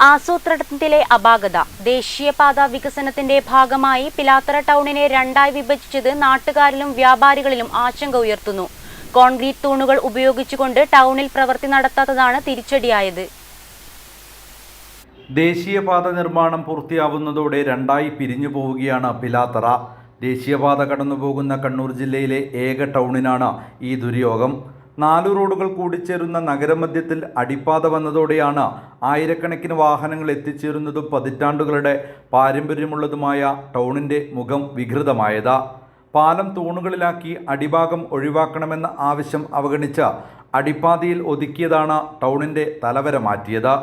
ആസൂത്രണത്തിലെ അപാകത. ദേശീയപാത വികസനത്തിന്റെ ഭാഗമായി പിലാത്തറ ടൗണിനെ രണ്ടായി വിഭജിച്ചത് നാട്ടുകാരിലും വ്യാപാരികളിലും ആശങ്ക ഉയർത്തുന്നു. കോൺക്രീറ്റ് തൂണുകൾ ഉപയോഗിച്ചുകൊണ്ട് ടൗണിൽ പ്രവൃത്തി നടത്താത്തതാണ് തിരിച്ചടിയായത്. ദേശീയപാത നിർമ്മാണം പൂർത്തിയാവുന്നതോടെ രണ്ടായി പിരിഞ്ഞു പോവുകയാണ് പിലാത്തറ. ദേശീയപാത കടന്നുപോകുന്ന കണ്ണൂർ ജില്ലയിലെ ഏക ടൗണിനാണ് ഈ ദുര്യോഗം. നാലു റോഡുകൾ കൂടിച്ചേരുന്ന നഗരമധ്യത്തിൽ അടിപ്പാത വന്നതോടെയാണ് ആയിരക്കണക്കിന് വാഹനങ്ങൾ എത്തിച്ചേരുന്നതും പതിറ്റാണ്ടുകളുടെ പാരമ്പര്യമുള്ളതുമായ ടൗണിന്റെ മുഖം വികൃതമായത്. പാലം തൂണുകളിലാക്കി അടിഭാഗം ഒഴിവാക്കണമെന്ന ആവശ്യം അവഗണിച്ച് അടിപ്പാതയിൽ ഒതുക്കിയതാണ് ടൗണിന്റെ തലവര മാറ്റിയത്.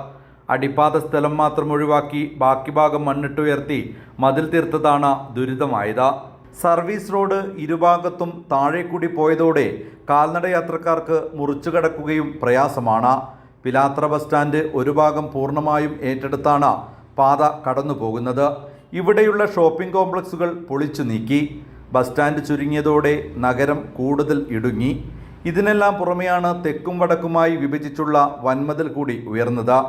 അടിപ്പാത സ്ഥലം മാത്രം ഒഴിവാക്കി ബാക്കി ഭാഗം മണ്ണിട്ടുയർത്തി മതിൽ തീർത്തതാണ് ദുരിതമായത്. സർവീസ് റോഡ് ഇരുഭാഗത്തും താഴെക്കൂടി പോയതോടെ കാൽനട യാത്രക്കാർക്ക് മുറിച്ചു പ്രയാസമാണ്. പിലാത്ര ബസ് സ്റ്റാൻഡ് ഒരു ഭാഗം പൂർണമായും ഏറ്റെടുത്താണ് പാത കടന്നു പോകുന്നത് ഇവിടെയുള്ള ഷോപ്പിംഗ് കോംപ്ലക്സുകൾ പൊളിച്ചു നീക്കി. ബസ് സ്റ്റാൻഡ് ചുരുങ്ങിയതോടെ നഗരം കൂടുതൽ ഇടുങ്ങി. ഇതിനെല്ലാം പുറമെയാണ് തെക്കും വടക്കുമായി വിഭജിച്ചുള്ള വൻമതിൽ കൂടി ഉയർന്നത്.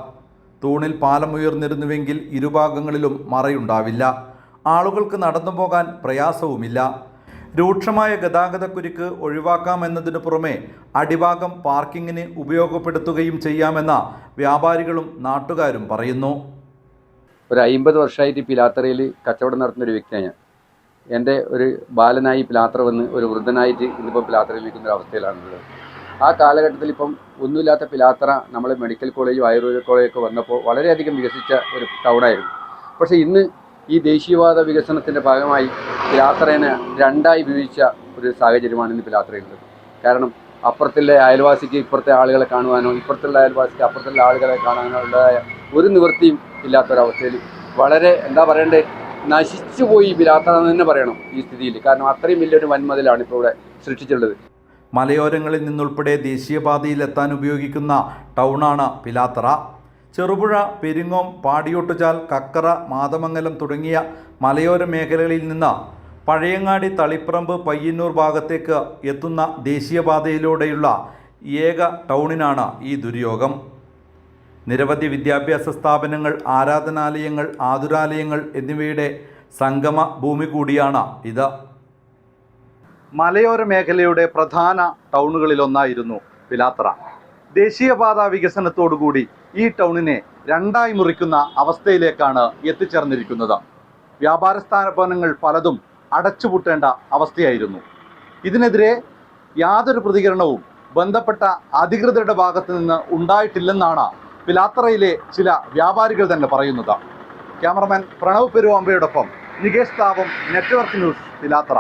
തൂണിൽ പാലം ഉയർന്നിരുന്നുവെങ്കിൽ ഇരുഭാഗങ്ങളിലും മറയുണ്ടാവില്ല. ആളുകൾക്ക് നടന്നു പോകാൻ പ്രയാസവുമില്ല. രൂക്ഷമായ ഗതാഗതക്കുരുക്ക് ഒഴിവാക്കാമെന്നതിനു പുറമെ അടിഭാഗം പാർക്കിങ്ങിന് ഉപയോഗപ്പെടുത്തുകയും ചെയ്യാമെന്ന വ്യാപാരികളും നാട്ടുകാരും പറയുന്നു. ഒരു അമ്പത് വർഷമായിട്ട് പിലാത്തറയിൽ കച്ചവടം നടത്തുന്ന ഒരു വ്യക്തിയാണ് ഞാൻ. എന്റെ ഒരു ബാലനായി പിലാത്ര വന്ന് ഒരു വൃദ്ധനായിട്ട് ഇന്നിപ്പോൾ പിലാത്രയിൽ നിൽക്കുന്ന ഒരു അവസ്ഥയിലാണുള്ളത്. ആ കാലഘട്ടത്തിൽ ഇപ്പം ഒന്നുമില്ലാത്ത പിലാത്ര നമ്മൾ മെഡിക്കൽ കോളേജും ആയുർവേദ കോളേജൊക്കെ വന്നപ്പോൾ വളരെയധികം വികസിച്ച ഒരു ടൗണായിരുന്നു. പക്ഷേ ഇന്ന് ഈ ദേശീയവാദ വികസനത്തിന്റെ ഭാഗമായി യാത്രേനെ രണ്ടായി വിഭജിച്ച ഒരു സാഹചര്യമാണ് ഇന്ന് യാത്രയുള്ളത് കാരണം അപ്പുറത്തുള്ള അയൽവാസിക്ക് ഇപ്പുറത്തെ ആളുകളെ കാണുവാനോ ഇപ്പുറത്തുള്ള അയൽവാസിക്ക് അപ്പുറത്തുള്ള ആളുകളെ കാണാനോ ഉള്ളതായ ഒരു നിവൃത്തിയും ഇല്ലാത്തൊരവസ്ഥയിൽ വളരെ എന്താ പറയണ്ടേ നശിച്ചു പോയി എന്ന് തന്നെ പറയണം ഈ സ്ഥിതിയിൽ. കാരണം അത്രയും വലിയൊരു വൻമതിലാണ് ഇപ്പോൾ ഇവിടെ സൃഷ്ടിച്ചിട്ടുള്ളത്. മലയോരങ്ങളിൽ നിന്നുൾപ്പെടെ ദേശീയപാതയിൽ എത്താൻ ഉപയോഗിക്കുന്ന ടൗണാണ് പിലാത്തറ. ചെറുപുഴ പെരിങ്ങോം പാടിയോട്ടുചാൽ കക്കറ മാതമംഗലം തുടങ്ങിയ മലയോര മേഖലകളിൽ നിന്ന് പഴയങ്ങാടി തളിപ്പറമ്പ് പയ്യന്നൂർ ഭാഗത്തേക്ക് എത്തുന്ന ദേശീയപാതയിലൂടെയുള്ള ഏക ടൗണിനാണ് ഈ ദുര്യോഗം. നിരവധി വിദ്യാഭ്യാസ സ്ഥാപനങ്ങൾ ആരാധനാലയങ്ങൾ ആതുരാലയങ്ങൾ എന്നിവയുടെ സംഗമ ഭൂമി കൂടിയാണ് ഇത്. മലയോര മേഖലയുടെ പ്രധാന ടൗണുകളിലൊന്നായിരുന്നു പിലാത്തറ ദേശീയപാത വികസനത്തോടുകൂടി ഈ ടൗണിനെ രണ്ടായി മുറിക്കുന്ന അവസ്ഥയിലേക്കാണ് എത്തിച്ചേർന്നിരിക്കുന്നത്. വ്യാപാര സ്ഥാപനങ്ങൾ പലതും അടച്ചുപൂട്ടേണ്ട അവസ്ഥയായിരുന്നു. ഇതിനെതിരെ യാതൊരു പ്രതികരണവും ബന്ധപ്പെട്ട അധികൃതരുടെ ഭാഗത്ത് നിന്ന് ഉണ്ടായിട്ടില്ലെന്നാണ് പിലാത്തറയിലെ ചില വ്യാപാരികൾ തന്നെ പറയുന്നത്. ക്യാമറമാൻ പ്രണവ് പെരുവാമ്പയോടൊപ്പം നികേഷ് താപം നെറ്റ്വർക്ക് ന്യൂസ് പിലാത്തറ.